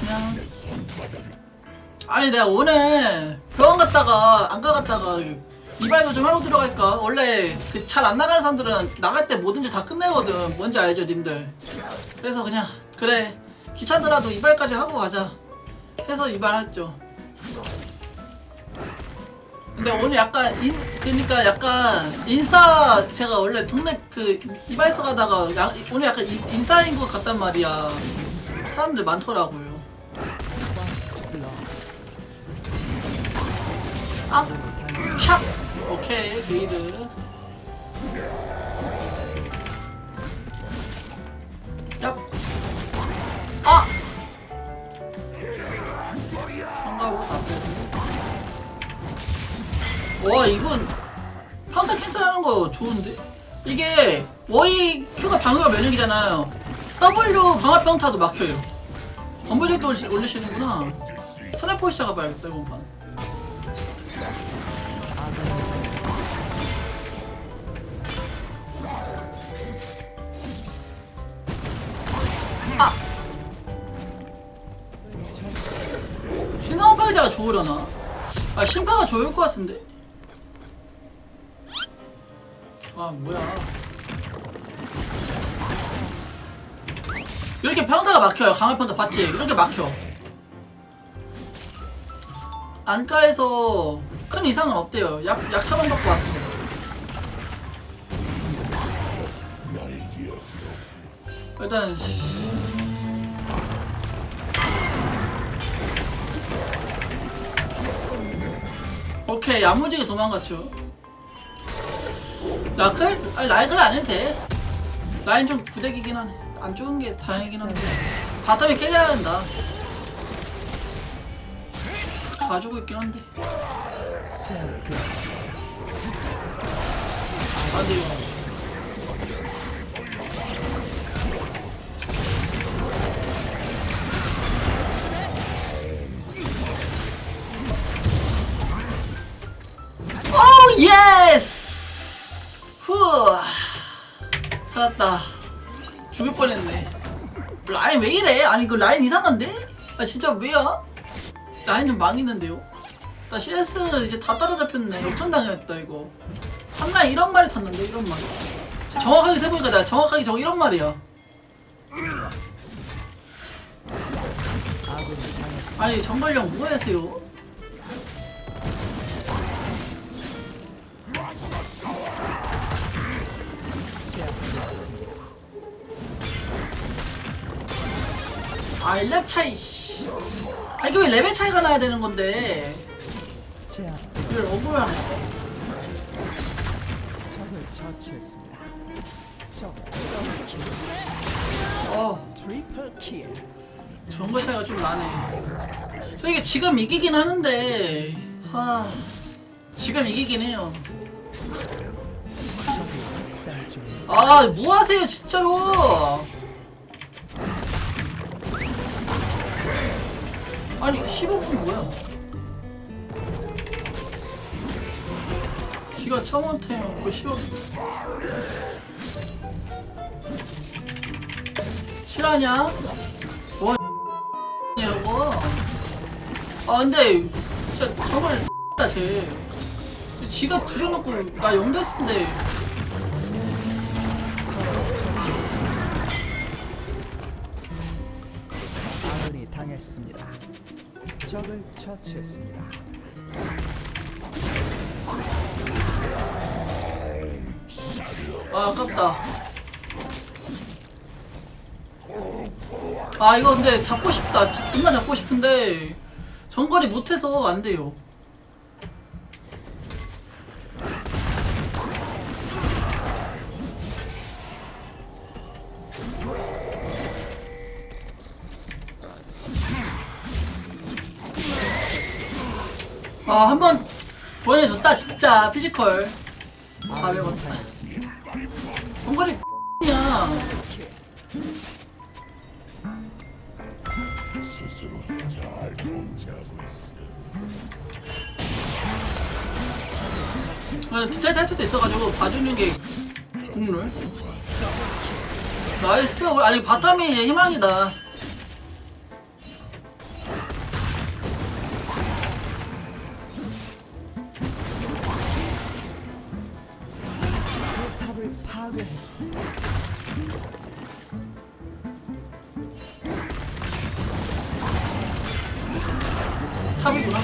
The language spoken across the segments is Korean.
그냥. 아니 내가 오늘 병원 갔다가 안 가 갔다가 이발도 좀 하고 들어갈까? 원래 그 잘 안 나가는 사람들은 나갈 때 뭐든지 다 끝내거든. 뭔지 알죠, 님들? 그래서 그냥 그래 귀찮더라도 이발까지 하고 가자. 해서 이발했죠. 근데 오늘 약간 인 그러니까 약간 인싸 제가 원래 동네 그 이발소 가다가 야, 오늘 약간 인- 인싸인 것 같단 말이야. 사람들 많더라고요. 아, 샵. 오케이 게이드. 와 이건 평타 캔슬하는 거 좋은데? 이게 워이 Q가 방어가 면역이잖아요. W 평타도 막혀요. 건물적도 올리시는구나. 스나이퍼 시작가 봐야겠다 이번 판. 아! 신성한 파이자가 좋으려나? 아 심파가 좋을 것 같은데? 아 뭐야. 이렇게 평타가 막혀요. 강화 평타 봤지? 이렇게 막혀. 안가에서 큰 이상은 없대요. 약, 약차만 받고 왔어 일단 씨. 오케이 야무지게 도망갔죠 라클? 아니 라이클 안 해도 돼. 라인 좀 부대기긴 하네. 안 좋은 게 다행이긴 한데. 바텀이 깨져야 한다. 가지고 있긴 한데. 아 근데 이거 살았다. 죽을 뻔했네. 라인 왜 이래? 아니 그 라인 이상한데? 아 진짜 왜야? 라인 좀 망했는데요? 나 CS 이제 다 따라잡혔네. 역전당했다 이거. 3라인 이런 말이 탔는데 이런 말. 정확하게 세보니까 내가 정확하게 저 이런 말이야. 아니 정발령 뭐 하세요 아, 1렙 차이, 씨. 아, 이게 왜 레벨 차이가 나야 되는 건데. 이걸 억울하네. 적을 처치했습니다. 적 어, 트리플 킬. 정글 차이가 좀 나네. 저 이게 지금 이기긴 하는데, 하, 지금 이기긴 해요. 중. 아, 뭐 하세요, 진짜로. 아니, 15분 뭐야? 지가 처음한테 그 15분. 실화냐? 뭐, 냐고? 아, 근데, 진짜 저걸, 다 쟤. 지가 들여놓고, 나 영대스인데. 아군이 당했습니다. 적을 처치했습니다. 아 아깝다 아 이거 근데 잡고 싶다 존나 잡고 싶은데 정거리 못해서 안 돼요 아 한 번 보내줬다 진짜 피지컬 아 아군이 매웠다 당했습니다. 정거리 야 아, 디테일 할 수도 있어가지고 봐주는 게 국룰. 나이스 아니 바텀이 희망이다 탑이구나.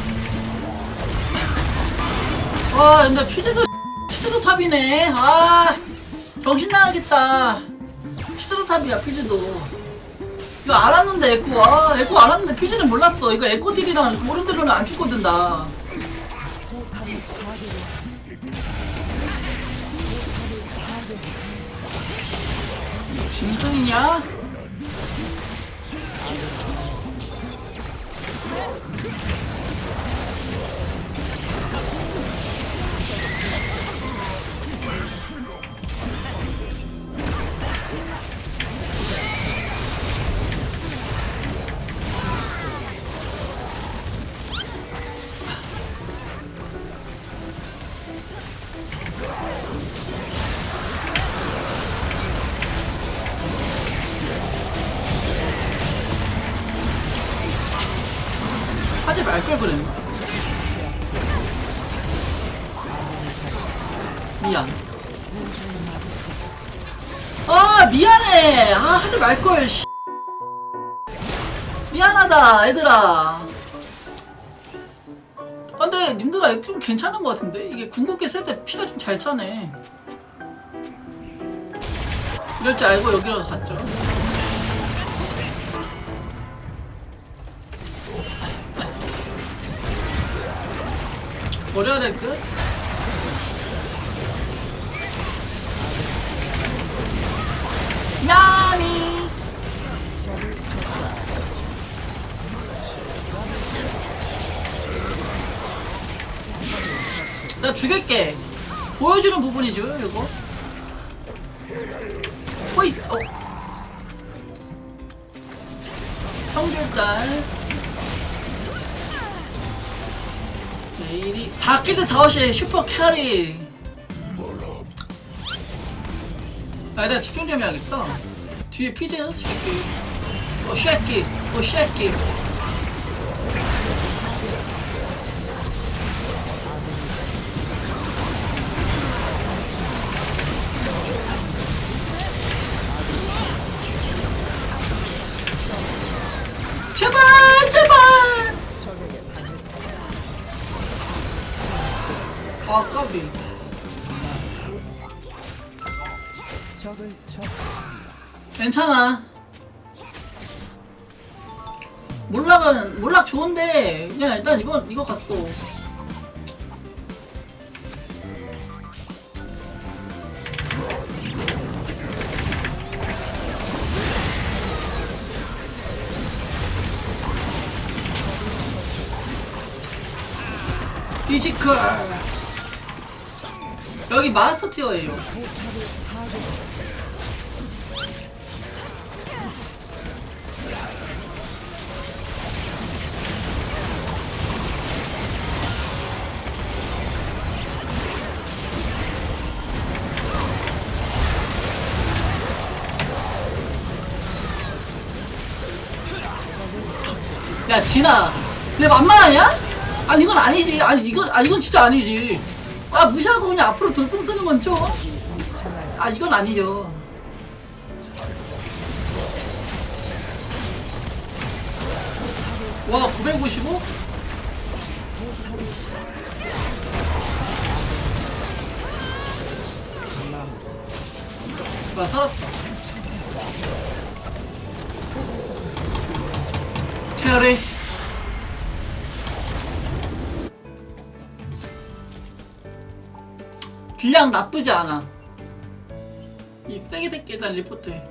와 근데 피즈도 피즈도 탑이네. 아 정신 나가겠다. 피즈도 탑이야 피즈도. 이거 알았는데 에코. 아 에코 알았는데 피즈는 몰랐어. 이거 에코 딜이랑 모른 대로는 안 죽거든 나 짐승이냐? 하지 말걸 그랬나? 미안. 아 미안해. 아 하지 말걸. 씨. 미안하다 얘들아. 아, 근데 님들아 좀 괜찮은 것 같은데 이게 궁극기 쓸 때 피가 좀 잘 차네. 이럴 줄 알고 여기로 갔죠. 버려야 될 듯? 야미 나 죽일게. 보여주는 부분이죠 이거. 호이 어. 성결짤 내일이 4킬드 4호시의 슈퍼 캐리. 아 내가 집중 좀 해야겠다. 뒤에 피즈 쉐키 어 쉐키 어 쉐키 제발 제발 아 까비. 괜찮아. 몰락은 몰락 좋은데 그냥 일단 이거 이거 갖고 피지컬 여기 마스터 티어예요. 야 진아 내 만만하냐? 아니 이건 아니지 아니 이건 아 이건 진짜 아니지 아 무시하고 그냥 앞으로 돌풍 쓰는 건 좀. 아 이건 아니죠. 와 955? 나 살았다 테리 딜량 나쁘지 않아. 이 세게 새끼 일단 리포트해